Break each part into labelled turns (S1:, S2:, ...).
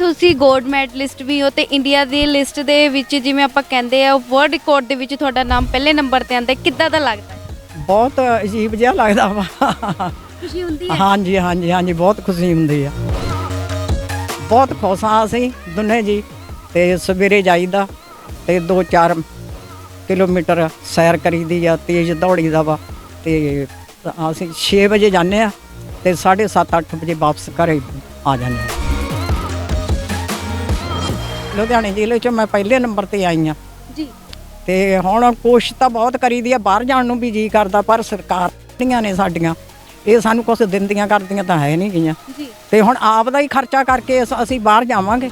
S1: ਤੁਸੀਂ 골ਡ ਮੈਡਲਿਸਟ ਵੀ ਹੋ ਤੇ ਇੰਡੀਆ ਦੀ ਲਿਸਟ ਦੇ ਵਿੱਚ ਜਿਵੇਂ ਆਪਾਂ ਕਹਿੰਦੇ ਆ ਵਰਲਡ ਰਿਕਾਰਡ ਦੇ ਵਿੱਚ ਤੁਹਾਡਾ ਨਾਮ ਪਹਿਲੇ ਨੰਬਰ ਤੇ ਆਂਦਾ ਕਿੱਦਾਂ ਦਾ ਲੱਗਦਾ? ਹੈ
S2: ਬਹੁਤ ਅਜੀਬ ਜਿਹਾ ਲੱਗਦਾ ਵਾ।
S1: ਖੁਸ਼ੀ ਹੁੰਦੀ
S2: ਹਾਂਜੀ ਹਾਂਜੀ ਹਾਂਜੀ ਬਹੁਤ ਖੁਸ਼ੀ ਹੁੰਦੀ ਆ। ਬਹੁਤ ਖੁਸ਼ ਹਾਂ ਅਸੀਂ ਦੋਨੇ ਜੀ ਤੇ ਸਵੇਰੇ ਜਾਈਦਾ ਤੇ 2-4 ਕਿਲੋਮੀਟਰ ਸੈਰ ਕਰੀਦੀ ਆ ਤੇਜ਼ ਦੌੜੀਦਾ ਵਾ ਤੇ ਅਸੀਂ 6 ਵਜੇ ਜਾਂਦੇ ਆ ਤੇ 7:30 8 ਵਜੇ ਵਾਪਸ ਘਰੇ ਆ ਜਾਂਦੇ ਆ। ਲੁਧਿਆਣੇ ਜ਼ਿਲ੍ਹੇ 'ਚ ਮੈਂ ਪਹਿਲੇ ਨੰਬਰ ਤੇ ਆਈ ਆ
S1: ਜੀ
S2: ਤੇ ਹੁਣ ਕੋਸ਼ਿਸ਼ ਤਾਂ ਬਹੁਤ ਕਰੀਦੀ ਆ ਬਾਹਰ ਜਾਣ ਨੂੰ ਵੀ ਜੀ ਕਰਦਾ ਪਰ ਸਰਕਾਰ ਦੀਆਂ ਨੇ ਸਾਡੀਆਂ ਇਹ ਸਾਨੂੰ ਕੁਝ ਦਿੰਦੀਆਂ ਕਰਦੀਆਂ ਤਾਂ ਹੈ ਨਹੀਂ ਗਈਆਂ
S1: ਜੀ
S2: ਤੇ ਹੁਣ ਆਪ ਦਾ ਹੀ ਖਰਚਾ ਕਰਕੇ ਅਸ- ਅਸੀਂ ਬਾਹਰ ਜਾਵਾਂਗੇ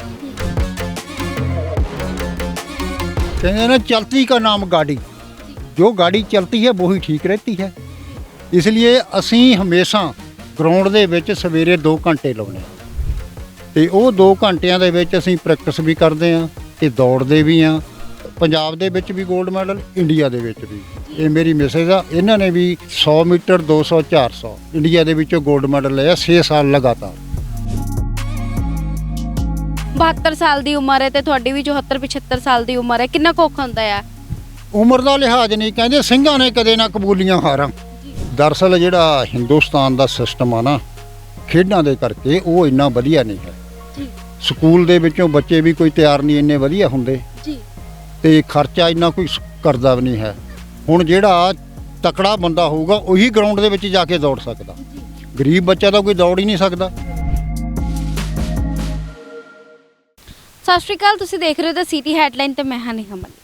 S3: कहते हैं ना चलती का नाम गाड़ी जो गाड़ी चलती है वही ठीक रहती है इसलिए ਅਸੀਂ ਹਮੇਸ਼ਾ ਗਰਾਊਂਡ ਦੇ ਵਿੱਚ ਸਵੇਰੇ 2 ਘੰਟੇ ਲਾਉਨੇ ਤੇ ਉਹ 2 ਘੰਟਿਆਂ ਦੇ ਵਿੱਚ ਅਸੀਂ ਪ੍ਰੈਕਟਿਸ ਵੀ ਕਰਦੇ ਆਂ ਤੇ ਦੌੜਦੇ ਵੀ ਆਂ ਪੰਜਾਬ ਦੇ ਵਿੱਚ ਵੀ 골ਡ ਮੈਡਲ ਇੰਡੀਆ ਦੇ ਵਿੱਚ ਵੀ। ਇਹ ਮੇਰੀ ਮੈਸੇਜ ਆ ਇਹਨਾਂ ਨੇ ਵੀ 100 ਮੀਟਰ 200 400 ਇੰਡੀਆ ਦੇ ਵਿੱਚੋਂ 골ਡ ਮੈਡਲ ਲਿਆ 6 ਸਾਲ ਲਗਾਤਾਰ।
S1: 72 ਸਾਲ ਦੀ ਉਮਰ ਹੈ ਤੇ ਤੁਹਾਡੀ ਵੀ 74 75 ਸਾਲ ਦੀ ਉਮਰ ਹੈ। ਕਿੰਨਾ ਕੁ ਔਖਾ ਹੁੰਦਾ ਆ?
S3: ਉਮਰ ਦਾ ਲਿਹਾਜ਼ ਨਹੀਂ ਕਹਿੰਦੇ ਸਿੰਘਾਂ ਨੇ ਕਦੇ ਨਾ ਕਬੂਲੀਆਂ ਹਾਰਾਂ। ਦਰਅਸਲ ਜਿਹੜਾ ਹਿੰਦੁਸਤਾਨ ਦਾ ਸਿਸਟਮ ਆ ਨਾ ਖੇਡਾਂ ਦੇ ਕਰਕੇ ਉਹ ਇੰਨਾ ਵਧੀਆ ਨਹੀਂ ਹੈ। ਸਕੂਲ ਦੇ ਵਿੱਚੋਂ ਬੱਚੇ ਵੀ ਕੋਈ ਤਿਆਰ ਨਹੀਂ ਇੰਨੇ ਵਧੀਆ ਹੁੰਦੇ।
S1: ਜੀ।
S3: ਤੇ ਖਰਚਾ ਇੰਨਾ ਕੋਈ ਕਰਦਾ ਵੀ ਨਹੀਂ ਹੈ। ਹੁਣ ਜਿਹੜਾ ਤਕੜਾ ਬੰਦਾ ਹੋਊਗਾ ਉਹੀ ਗਰਾਊਂਡ ਦੇ ਵਿੱਚ ਜਾ ਕੇ ਦੌੜ ਸਕਦਾ। ਗਰੀਬ ਬੱਚਾ ਤਾਂ ਕੋਈ ਦੌੜ ਹੀ ਨਹੀਂ ਸਕਦਾ।
S1: ਸਤਿ ਸ਼੍ਰੀ ਅਕਾਲ ਤੁਸੀਂ ਦੇਖ ਰਹੇ ਹੋ ਤਾਂ ਸਿਟੀ ਹੈਡਲਾਈਨ ਤੇ ਮੈਂ ਹਾਂ ਨਿਹਾ ਮਲਿਕ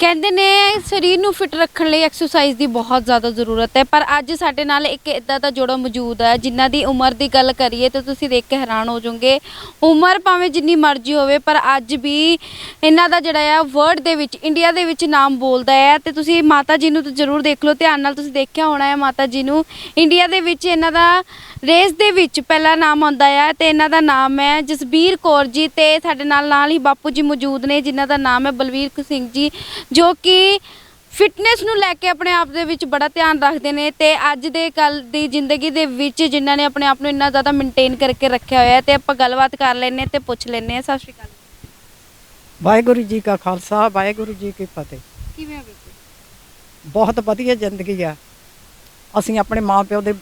S1: ਕਹਿੰਦੇ ਨੇ ਸਰੀਰ ਨੂੰ ਫਿਟ ਰੱਖਣ ਲਈ ਐਕਸਰਸਾਈਜ਼ ਦੀ ਬਹੁਤ ਜ਼ਿਆਦਾ ਜ਼ਰੂਰਤ ਹੈ, ਪਰ ਅੱਜ ਸਾਡੇ ਨਾਲ ਇੱਕ ਇਦਾਂ ਦਾ ਜੋੜਾ ਮੌਜੂਦ ਹੈ, ਜਿਨ੍ਹਾਂ ਦੀ ਉਮਰ ਦੀ ਗੱਲ ਕਰੀਏ ਤਾਂ ਤੁਸੀਂ ਦੇਖ ਕੇ ਹੈਰਾਨ ਹੋ ਜਾਓਗੇ। ਉਮਰ ਭਾਵੇਂ ਜਿੰਨੀ ਮਰਜ਼ੀ ਹੋਵੇ, ਪਰ ਅੱਜ ਵੀ ਇਹਨਾਂ ਦਾ ਜਿਹੜਾ ਆ ਵਰਲਡ ਦੇ ਵਿੱਚ ਇੰਡੀਆ ਦੇ ਵਿੱਚ ਨਾਮ ਬੋਲਦਾ ਹੈ ਤੇ ਤੁਸੀਂ ਮਾਤਾ ਜੀ ਨੂੰ ਤਾਂ ਜ਼ਰੂਰ ਦੇਖ ਲਓ, ਧਿਆਨ ਨਾਲ ਤੁਸੀਂ ਦੇਖਿਆ ਹੋਣਾ ਹੈ ਮਾਤਾ ਜੀ ਨੂੰ। ਇੰਡੀਆ ਦੇ ਵਿੱਚ ਇਹਨਾਂ ਦਾ ਰੇਸ ਦੇ ਵਿੱਚ ਪਹਿਲਾ ਨਾਮ ਆਉਂਦਾ ਆ ਤੇ ਇਹਨਾਂ ਦਾ ਨਾਮ ਹੈ ਜਸਬੀਰ ਕੌਰ ਜੀ ਤੇ ਸਾਡੇ ਨਾਲ ਨਾਲ ਹੀ ਬਾਪੂ ਜੀ ਮੌਜੂਦ ਨੇ ਜਿਨ੍ਹਾਂ ਦਾ ਨਾਮ ਹੈ ਬਲਵੀਰ ਸਿੰਘ ਜੀ ਜੋ ਕਿ ਫਿਟਨੈਸ ਨੂੰ ਲੈ ਕੇ ਆਪਣੇ ਆਪ ਦੇ ਵਿੱਚ ਬੜਾ ਧਿਆਨ ਰੱਖਦੇ ਨੇ ਤੇ ਅੱਜ ਦੇ ਕੱਲ ਦੀ ਜ਼ਿੰਦਗੀ ਦੇ ਵਿੱਚ ਜਿਨ੍ਹਾਂ ਨੇ ਆਪਣੇ ਆਪ ਨੂੰ ਇੰਨਾ ਜ਼ਿਆਦਾ ਮੇਨਟੇਨ ਕਰਕੇ ਰੱਖਿਆ ਹੋਇਆ ਤੇ ਆਪਾਂ ਗੱਲਬਾਤ ਕਰ ਲੈਨੇ ਤੇ ਪੁੱਛ ਲੈਨੇ ਆ ਸਤਿ ਸ਼੍ਰੀ ਅਕਾਲ।
S2: ਵਾਹਿਗੁਰੂ ਜੀ ਕਾ ਖਾਲਸਾ ਵਾਹਿਗੁਰੂ ਜੀ ਕੀ ਫਤਿਹ।
S1: ਕਿਵੇਂ ਹੋ
S2: ਬਹੁਤ ਵਧੀਆ ਜ਼ਿੰਦਗੀ ਆ। ਅਸੀਂ ਆਪਣੇ ਮਾਪਿਓ ਦੇ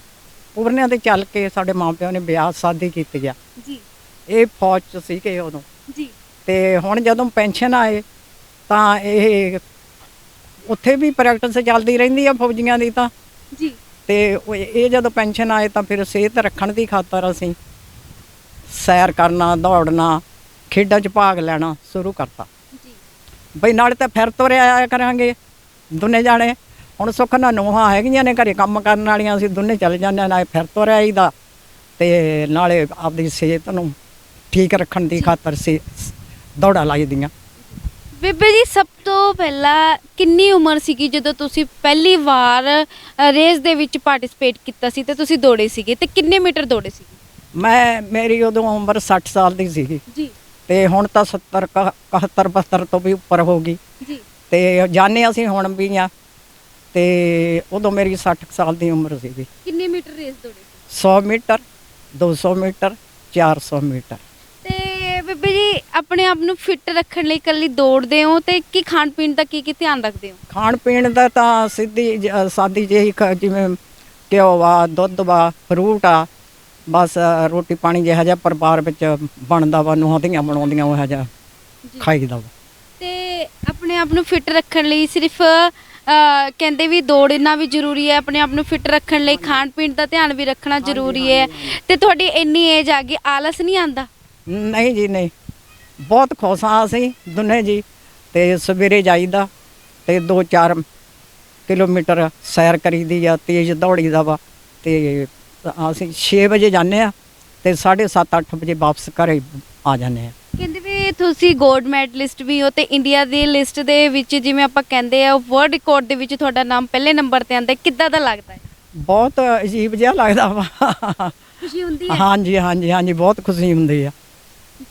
S2: ਪੁਰਨਿਆਂ ਤੇ ਚੱਲ ਕੇ ਸਾਡੇ ਮਾਪਿਓ ਨੇ ਵਿਆਹ ਸ਼ਾਦੀ ਕੀਤੀ ਆ।
S1: ਜੀ।
S2: ਇਹ ਫੌਜ ਚ ਸੀਗੇ ਉਦੋਂ।
S1: ਜੀ।
S2: ਤੇ ਹੁਣ ਜਦੋਂ ਪੈਨਸ਼ਨ ਆਏ ਤਾਂ ਇਹ ਉੱਥੇ ਵੀ ਪ੍ਰੈਕਟਿਸ ਚੱਲਦੀ ਰਹਿੰਦੀ ਆ ਫੌਜੀਆਂ ਦੀ ਤਾਂ।
S1: ਜੀ।
S2: ਤੇ ਉਹ ਇਹ ਜਦੋਂ ਪੈਨਸ਼ਨ ਆਏ ਤਾਂ ਫਿਰ ਸਿਹਤ ਰੱਖਣ ਦੀ ਖਾਤਰ ਅਸੀਂ ਸੈਰ ਕਰਨਾ ਦੌੜਨਾ ਖੇਡਾਂ 'ਚ ਭਾਗ ਲੈਣਾ ਸ਼ੁਰੂ ਕਰਤਾ।
S1: ਜੀ।
S2: ਬਈ ਨਾਲੇ ਤਾਂ ਫਿਰ ਤੁਰਿਆ ਆਇਆ ਕਰਾਂਗੇ ਦੋਨੇ ਜਾਣੇ। ਹੁਣ ਸੁੱਖ ਨਾਲ ਨੂੰਹਾਂ ਹੈਗੀਆਂ ਨੇ ਘਰੇ ਕੰਮ ਕਰਨ ਵਾਲੀਆਂ ਅਸੀਂ ਦੋਨੇ ਚੱਲ ਜਾਂਦੇ ਨਾਲੇ ਫਿਰ ਤੁਰਿਆ ਆਈਦਾ। ਤੇ ਨਾਲੇ ਆਪਦੀ ਸਿਹਤ ਨੂੰ ਠੀਕ ਰੱਖਣ ਦੀ ਖਾਤਰ ਸੀ ਦੌੜਾ ਲਾਈਦੀਆਂ।
S1: ਬੇਬੇ ਜੀ ਸਭ ਤੋਂ ਪਹਿਲਾਂ ਕਿੰਨੀ ਉਮਰ ਸੀਗੀ ਜਦੋਂ ਤੁਸੀਂ ਪਹਿਲੀ ਵਾਰ ਰੇਸ ਦੇ ਵਿੱਚ ਪਾਰਟਿਸਿਪੇਟ ਕੀਤਾ ਸੀ ਤੇ ਤੁਸੀਂ ਦੌੜੇ ਸੀਗੇ? ਤੇ ਕਿੰਨੇ ਮੀਟਰ ਦੌੜੇ ਸੀਗੇ?
S2: ਮੈਂ ਮੇਰੀ ਉਦੋਂ ਉਮਰ 60 ਸਾਲ ਦੀ ਸੀਗੀ।
S1: ਜੀ।
S2: ਤੇ ਹੁਣ ਤਾਂ 70 71 72 ਤੋਂ ਵੀ ਉੱਪਰ ਹੋ ਗਈ।
S1: ਜੀ।
S2: ਤੇ ਜਾਣੇ ਅਸੀਂ ਹੁਣ ਵੀ ਆ। ਤੇ ਉਦੋਂ ਮੇਰੀ 60 ਸਾਲ ਦੀ ਉਮਰ ਸੀਗੀ।
S1: ਕਿੰਨੇ ਮੀਟਰ ਰੇਸ ਦੌੜੇ ਸੀ?
S2: 100 ਮੀਟਰ 200 ਮੀਟਰ 400 ਮੀਟਰ।
S1: ਤੇ ਬੇਬੇ ਜੀ ਆਪਣੇ ਆਪ ਨੂੰ ਫਿੱਟ ਰੱਖਣ ਲਈ ਇਕੱਲੀ ਦੌੜਦੇ ਹੋ ਤੇ ਕੀ ਖਾਣ ਪੀਣ ਦਾ ਕੀ ਕੀ ਧਿਆਨ ਰੱਖਦੇ ਹੋ?
S2: ਖਾਣ ਪੀਣ ਦਾ ਤਾਂ ਸਿੱਧੀ ਜ- ਸਾਦੀ ਜਿਹੀ ਖ- ਜਿਵੇਂ ਘਿਓ ਵਾ ਦੁੱਧ ਵਾ ਫਰੂਟ ਆ ਬਸ ਰੋਟੀ ਪਾਣੀ ਜਿਹਾ ਜਿਹਾ ਪਰਿਵਾਰ ਵਿੱਚ ਬਣਦਾ ਵਾ ਨੂੰਹਾਂ ਬਣਾਉਂਦੀਆਂ ਉਹ ਜਿਹਾ ਖਾਈਦਾ ਵਾ।
S1: ਤੇ ਆਪਣੇ ਆਪ ਨੂੰ ਫਿੱਟ ਰੱਖਣ ਲਈ ਸਿਰਫ ਅ, ਕਹਿੰਦੇ ਵੀ ਦੌੜਨਾ ਵੀ ਜ਼ਰੂਰੀ ਹੈ ਆਪਣੇ ਆਪ ਨੂੰ ਫਿੱਟ ਰੱਖਣ ਲਈ ਖਾਣ ਪੀਣ ਦਾ ਧਿਆਨ ਵੀ ਰੱਖਣਾ ਜ਼ਰੂਰੀ ਹੈ। ਤੇ ਤੁਹਾਡੀ ਇੰਨੀ ਏਜ ਆ ਗਈ ਆਲਸ ਨਹੀਂ ਆਂਦਾ
S2: ਨਹੀਂ ਜੀ ਨਹੀਂ। ਬਹੁਤ ਖੁਸ਼ ਹਾਂ ਅਸੀਂ ਦੋਨੇ ਜੀ ਤੇ ਸਵੇਰੇ ਜਾਈਦਾ ਤੇ 2-4 ਕਿਲੋਮੀਟਰ ਸੈਰ ਕਰੀਦੀ ਆ ਤੇਜ਼ ਦੌੜੀਦਾ ਵਾ। ਤੇ ਅਸੀਂ 6 ਵਜੇ ਜਾਂਦੇ ਆ ਤੇ 7:30 8 ਵਜੇ ਵਾਪਸ ਘਰੇ ਆ ਜਾਂਦੇ ਆ
S1: ਕਹਿੰਦੇ ਵੀ ਤੁਸੀਂ 골ਡ ਮੈਡਲਿਸਟ ਵੀ ਹੋ ਤੇ ਇੰਡੀਆ ਦੀ ਲਿਸਟ ਦੇ ਵਿੱਚ ਜਿਵੇਂ ਆਪਾਂ ਕਹਿੰਦੇ ਆ ਵਰਲਡ ਰਿਕਾਰਡ ਦੇ ਵਿੱਚ ਤੁਹਾਡਾ ਨਾਮ ਪਹਿਲੇ ਨੰਬਰ ਤੇ ਆਂਦਾ ਕਿੱਦਾਂ ਦਾ ਲੱਗਦਾ ਹੈ?
S2: ਬਹੁਤ ਅਜੀਬ ਜਿਹਾ ਲੱਗਦਾ ਵਾ।
S1: ਖੁਸ਼ੀ ਹੁੰਦੀ
S2: ਹਾਂਜੀ ਹਾਂਜੀ ਹਾਂਜੀ ਬਹੁਤ ਖੁਸ਼ੀ ਹੁੰਦੀ ਆ।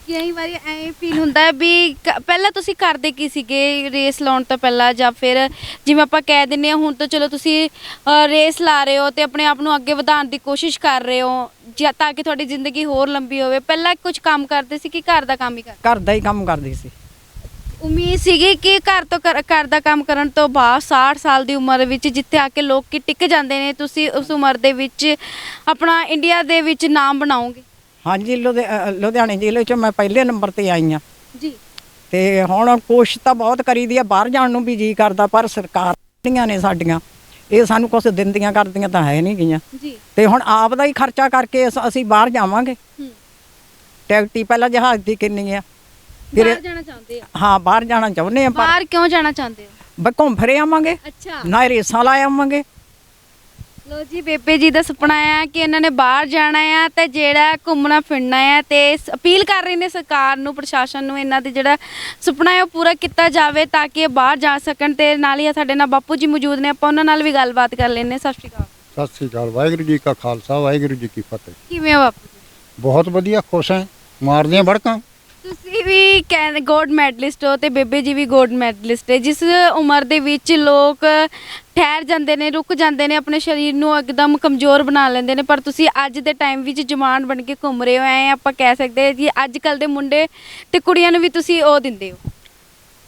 S1: ਕਈ ਵਾਰੀ ਐਂ ਫੀਲ ਹੁੰਦਾ ਹੈ ਵੀ ਕ- ਪਹਿਲਾਂ ਤੁਸੀਂ ਕਰਦੇ ਕੀ ਸੀਗੇ ਰੇਸ ਲਾਉਣ ਤੋਂ ਪਹਿਲਾਂ ਜਾਂ ਫਿਰ ਜਿਵੇਂ ਆਪਾਂ ਕਹਿ ਦਿੰਨੇ ਆ ਹੁਣ ਤਾਂ ਚਲੋ ਤੁਸੀਂ ਅ, ਰੇਸ ਲਾ ਰਹੇ ਹੋ ਤੇ ਆਪਣੇ ਆਪ ਨੂੰ ਅੱਗੇ ਵਧਾਉਣ ਦੀ ਕੋਸ਼ਿਸ਼ ਕਰ ਰਹੇ ਹੋ ਜਾਂ ਤਾਂ ਕਿ ਤੁਹਾਡੀ ਜ਼ਿੰਦਗੀ ਹੋਰ ਲੰਬੀ ਹੋਵੇ ਪਹਿਲਾਂ ਕੁਝ ਕੰਮ ਕਰਦੇ ਸੀ ਕਿ ਘਰ ਦਾ ਕੰਮ ਹੀ ਕਰਦੇ?
S2: ਘਰ ਦਾ ਹੀ ਕੰਮ ਕਰਦੀ ਸੀ।
S1: ਉਮੀਦ ਸੀਗੀ ਕਿ ਘਰ ਤੋਂ ਕਰ- ਘਰ ਦਾ ਕੰਮ ਕਰਨ ਤੋਂ ਬਾਅਦ 60 ਸਾਲ ਦੀ ਉਮਰ ਵਿੱਚ ਜਿੱਥੇ ਆ ਕੇ ਲੋਕ ਕੀ ਟਿਕ ਜਾਂਦੇ ਨੇ ਤੁਸੀਂ ਉਸ ਉਮਰ ਦੇ ਵਿੱਚ ਆਪਣਾ ਇੰਡੀਆ ਦੇ ਵਿੱਚ ਨਾਮ ਬਣਾਓਗੇ?
S2: ਹਾਂਜੀ ਲੁਧਿ- ਅ, ਲੁਧਿਆਣੇ ਜ਼ਿਲ੍ਹੇ 'ਚ ਮੈਂ ਪਹਿਲੇ ਨੰਬਰ ਤੇ ਆਈ ਆ
S1: ਜੀ।
S2: ਤੇ ਹੁਣ ਕੋਸ਼ਿਸ਼ ਤਾਂ ਬਹੁਤ ਕਰੀਦੀ ਆ ਬਾਹਰ ਜਾਣ ਨੂੰ ਵੀ ਜੀ ਕਰਦਾ ਪਰ ਸਰਕਾਰਾਂ ਨੇ ਸਾਡੀਆਂ ਇਹ ਸਾਨੂੰ ਕੁਝ ਦਿੰਦੀਆਂ ਕਰਦੀਆਂ ਤਾਂ ਹੈ ਨਹੀਂ ਗਈਆਂ
S1: ਜੀ।
S2: ਤੇ ਹੁਣ ਆਪ ਦਾ ਹੀ ਖਰਚਾ ਕਰਕੇ ਅਸ- ਅਸੀਂ ਬਾਹਰ ਜਾਵਾਂਗੇ।
S1: ਹੂੰ।
S2: ਟਿਕਟ ਪਹਿਲਾਂ ਜਹਾਜ਼ ਦੀ ਕਿੰਨੀ ਆ। ਫਿਰ
S1: ਬਾਹਰ ਜਾਣਾ ਚਾਹੁੰਦੇ ਆ।
S2: ਹਾਂ ਬਾਹਰ ਜਾਣਾ ਚਾਹੁੰਦੇ ਆ ਪਰ
S1: ਬਾਹਰ ਕਿਉਂ ਜਾਣਾ ਚਾਹੁੰਦੇ ਹੋ?
S2: ਬਈ ਘੁੰਮ ਫਿਰੇ ਆਵਾਂਗੇ।
S1: ਅੱਛਾ।
S2: ਨਾ ਰੇਸਾਂ ਲਾ ਆਵਾਂਗੇ।
S1: ਲੋ ਜੀ ਬੇਬੇ ਜੀ ਦਾ ਸੁਪਨਾ ਆ ਕਿ ਇਹਨਾਂ ਨੇ ਬਾਹਰ ਜਾਣਾ ਆ ਤੇ ਜਿਹੜਾ ਘੁੰਮਣਾ ਫਿਰਨਾ ਆ ਤੇ ਸ- ਅਪੀਲ ਕਰ ਰਹੇ ਨੇ ਸਰਕਾਰ ਨੂੰ ਪ੍ਰਸ਼ਾਸਨ ਨੂੰ ਇਹਨਾਂ ਦੇ ਜਿਹੜਾ ਸੁਪਨਾ ਹੈ ਉਹ ਪੂਰਾ ਕੀਤਾ ਜਾਵੇ ਤਾਂ ਕਿ ਇਹ ਬਾਹਰ ਜਾ ਸਕਣ ਤੇ ਨਾਲ ਹੀ ਸਾਡੇ ਨਾਲ ਬਾਪੂ ਜੀ ਮੌਜੂਦ ਨੇ ਆਪਾਂ ਉਹਨਾਂ ਨਾਲ ਵੀ ਗੱਲਬਾਤ ਕਰ ਲੈਣੇ ਸਤਿ ਸ਼੍ਰੀ ਅਕਾਲ।
S3: ਸਤਿ ਸ੍ਰੀ ਅਕਾਲ ਵਾਹਿਗੁਰੂ ਜੀ ਕਾ ਖਾਲਸਾ ਵਾਹਿਗੁਰੂ ਜੀ ਕੀ ਫਤਿਹ।
S1: ਕਿਵੇਂ ਹੋ ਬਾਪੂ ਜੀ?
S3: ਬਹੁਤ ਵਧੀਆ ਖੁਸ਼ ਹਾਂ ਮਾਰਦੀਆਂ ਬੜਕਾਂ
S1: ਤੁਸੀਂ ਵੀ ਕੈਨ ਗੋਲਡ ਮੈਡਲਿਸਟ ਹੋ ਤੇ ਬੇਬੇ ਜੀ ਵੀ ਗੋਲਡ ਮੈਡਲਿਸਟ ਹੈ। ਜਿਸ ਉਮਰ ਦੇ ਵਿੱਚ ਲੋਕ ਠਹਿਰ ਜਾਂਦੇ ਨੇ ਰੁਕ ਜਾਂਦੇ ਨੇ ਆਪਣੇ ਸਰੀਰ ਨੂੰ ਇੱਕਦਮ ਕਮਜ਼ੋਰ ਬਣਾ ਲੈਂਦੇ ਨੇ ਪਰ ਤੁਸੀਂ ਅੱਜ ਦੇ ਟਾਈਮ ਵਿੱਚ ਜਵਾਨ ਬਣ ਕੇ ਘੁੰਮ ਰਹੇ ਹੋ ਐ ਆਪਾਂ ਕਹਿ ਸਕਦੇ ਹਾਂ ਜੀ ਅੱਜ ਕੱਲ ਦੇ ਮੁੰਡੇ ਤੇ ਕੁੜੀਆਂ ਨੂੰ ਵੀ ਤੁਸੀਂ ਉਹ ਦਿੰਦੇ ਹੋ।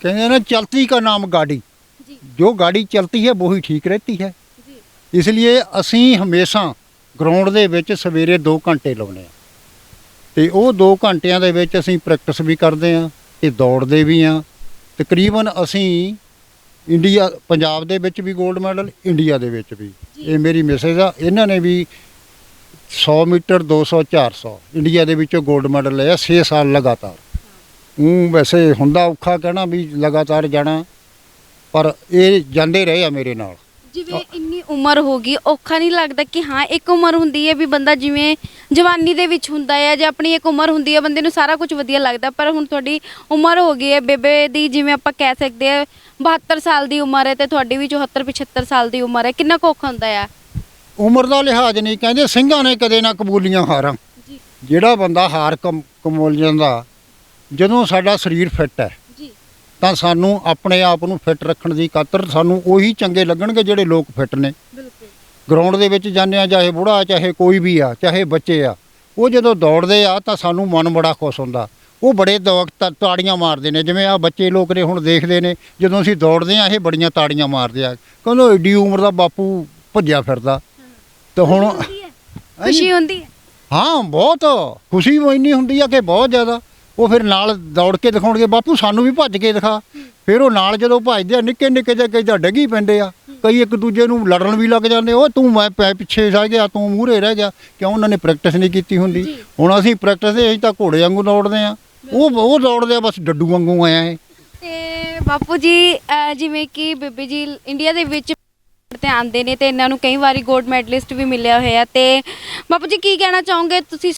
S3: ਕਹਿੰਦੇ ਨੇ ਚਲਤੀ ਦਾ ਨਾਮ ਗਾਡੀ
S1: ਜੋ।
S3: ਗਾਡੀ ਚਲਤੀ ਹੈ ਉਹ ਹੀ ਠੀਕ ਰਹਤੀ ਹੈ। ਇਸ ਲਈ ਅਸੀਂ ਹਮੇਸ਼ਾ ਗਰਾਊਂਡ ਦੇ ਵਿੱਚ ਸਵੇਰੇ 2 ਘੰਟੇ ਲਾਉਨੇ ਆ ਤੇ ਉਹ 2 ਘੰਟਿਆਂ ਦੇ ਵਿੱਚ ਅਸੀਂ ਪ੍ਰੈਕਟਿਸ ਵੀ ਕਰਦੇ ਆ ਤੇ ਦੌੜਦੇ ਵੀ ਆ ਤਕਰੀਬਨ ਅਸੀਂ ਇੰਡੀਆ ਪੰਜਾਬ ਦੇ ਵਿੱਚ ਵੀ 골ਡ ਮੈਡਲ ਇੰਡੀਆ ਦੇ ਵਿੱਚ ਵੀ। ਇਹ ਮੇਰੀ ਮੈਸੇਜ ਆ। ਇਹਨਾਂ ਨੇ ਵੀ 100 ਮੀਟਰ 200 400 ਇੰਡੀਆ ਦੇ ਵਿੱਚੋਂ 골ਡ ਮੈਡਲ ਲਿਆ 6 ਸਾਲ ਲਗਾਤਾਰ। ਉਹ ਵੈਸੇ ਹੁੰਦਾ ਔਖਾ ਕਹਿਣਾ ਵੀ ਲਗਾਤਾਰ ਜਾਣਾ ਪਰ ਇਹ ਜਾਂਦੇ ਰਹੇ ਆ ਮੇਰੇ ਨਾਲ।
S1: ਜਿਵੇਂ ਇੰਨੀ ਉਮਰ ਹੋ ਗਈ ਔਖਾ ਨਹੀਂ ਲੱਗਦਾ ਕਿ ਹਾਂ ਇੱਕ ਉਮਰ ਹੁੰਦੀ ਹੈ ਵੀ ਬੰਦਾ ਜਿਵੇਂ ਜਵਾਨੀ ਦੇ ਵਿੱਚ ਹੁੰਦਾ ਹੈ ਜਾਂ ਆਪਣੀ ਇੱਕ ਉਮਰ ਹੁੰਦੀ ਹੈ ਬੰਦੇ ਨੂੰ ਸਾਰਾ ਕੁਝ ਵਧੀਆ ਲੱਗਦਾ। ਪਰ ਹੁਣ ਤੁਹਾਡੀ ਉਮਰ ਹੋ ਗਈ ਹੈ ਬੇਬੇ ਦੀ ਜਿਵੇਂ ਆਪਾਂ ਕਹਿ ਸਕਦੇ ਆ 72 ਸਾਲ ਦੀ ਉਮਰ ਹੈ ਤੇ ਤੁਹਾਡੀ ਵੀ 74 75 ਸਾਲ ਦੀ ਉਮਰ ਹੈ। ਕਿੰਨਾ ਕੁ ਔਖਾ ਹੁੰਦਾ ਆ?
S3: ਉਮਰ ਦਾ ਲਿਹਾਜ਼ ਨਹੀਂ ਕਹਿੰਦੇ ਸਿੰਘਾਂ ਨੇ ਕਦੇ ਨਾ ਕਬੂਲੀਆਂ ਹਾਰਾਂ। ਜਿਹੜਾ ਬੰਦਾ ਹਾਰ ਕਮ- ਕਮੋਲ ਜਾਂਦਾ ਜਦੋਂ ਸਾਡਾ ਸਰੀਰ ਫਿੱਟ ਹੈ ਤਾਂ ਸਾਨੂੰ ਆਪਣੇ ਆਪ ਨੂੰ ਫਿੱਟ ਰੱਖਣ ਦੀ ਖਾਤਰ ਸਾਨੂੰ ਉਹੀ ਚੰਗੇ ਲੱਗਣਗੇ ਜਿਹੜੇ ਲੋਕ ਫਿੱਟ ਨੇ।
S1: ਬਿਲਕੁਲ।
S3: ਗਰਾਊਂਡ ਦੇ ਵਿੱਚ ਜਾਂਦੇ ਆ ਚਾਹੇ ਬੁੜਾ ਚਾਹੇ ਕੋਈ ਵੀ ਆ ਚਾਹੇ ਬੱਚੇ ਆ ਉਹ ਜਦੋਂ ਦੌੜਦੇ ਆ ਤਾਂ ਸਾਨੂੰ ਮਨ ਬੜਾ ਖੁਸ਼ ਹੁੰਦਾ। ਉਹ ਬੜੇ ਤਾੜੀਆਂ ਮਾਰਦੇ ਨੇ ਜਿਵੇਂ ਆ ਬੱਚੇ ਲੋਕ ਨੇ ਹੁਣ ਦੇਖਦੇ ਨੇ ਜਦੋਂ ਅਸੀਂ ਦੌੜਦੇ ਆ ਇਹ ਬੜੀਆਂ ਤਾੜੀਆਂ ਮਾਰਦੇ ਆ। ਕਹਿੰਦੇ ਏਡੀ ਉਮਰ ਦਾ ਬਾਪੂ ਭੱਜਿਆ ਫਿਰਦਾ। ਤੇ ਹੁਣ
S1: ਖੁਸ਼ੀ ਹੁੰਦੀ ਹੈ।
S3: ਹਾਂ ਬਹੁਤ ਖੁਸ਼ੀ ਇੰਨੀ ਹੁੰਦੀ ਆ ਕਿ ਬਹੁਤ ਜ਼ਿਆਦਾ। ਉਹ ਫਿਰ ਨਾਲ ਦੌੜ ਕੇ ਦਿਖਾਉਣਗੇ ਬਾਪੂ ਸਾਨੂੰ ਵੀ ਭੱਜ ਕੇ ਦਿਖਾ। ਫਿਰ ਉਹ ਨਾਲ ਜਦੋਂ ਭੱਜਦੇ ਆ ਨਿੱਕੇ ਨਿੱਕੇ ਜਿਹੇ ਕਈ ਤਾਂ ਡੱਗੀ ਪੈਂਦੇ ਆ। ਕਈ ਇੱਕ ਦੂਜੇ ਨੂੰ ਲੜਨ ਵੀ ਲੱਗ ਜਾਂਦੇ ਉਹ ਤੂੰ ਮੈਂ ਪੈ ਪਿੱਛੇ ਰਹਿ ਗਿਆ ਤੂੰ ਮੂਹਰੇ ਰਹਿ ਗਿਆ ਕਿਉਂ ਉਹਨਾਂ ਨੇ ਪ੍ਰੈਕਟਿਸ ਨਹੀਂ ਕੀਤੀ ਹੁੰਦੀ। ਹੁਣ ਅਸੀਂ ਪ੍ਰੈਕਟਿਸ ਦੇ ਅਸੀਂ ਤਾਂ ਘੋੜੇ ਵਾਂਗੂ ਦੌੜਦੇ ਆ। ਉਹ ਉਹ ਦੌੜਦੇ ਆ ਬਸ ਡੱਡੂ ਵਾਂਗੂ ਆਇਆ ਹੈ
S1: ਤੇ ਬਾਪੂ ਜੀ ਜਿਵੇਂ ਕਿ ਬੇਬੇ ਜੀ ਇੰਡੀਆ ਦੇ ਵਿੱਚ ਤੇ ਆਉਂਦੇ ਨੇ ਤੇ ਇਹਨਾਂ ਨੂੰ ਕਈ ਵਾਰੀ ਗੋਲਡ ਮੈਡਲਿਸਟ ਵੀ ਮਿਲਿਆ ਹੋਇਆ। ਤੇ ਬਾਪੂ ਜੀ ਕੀ ਕਹਿਣਾ ਚਾਹੋਗੇ? ਤੁਸੀਂ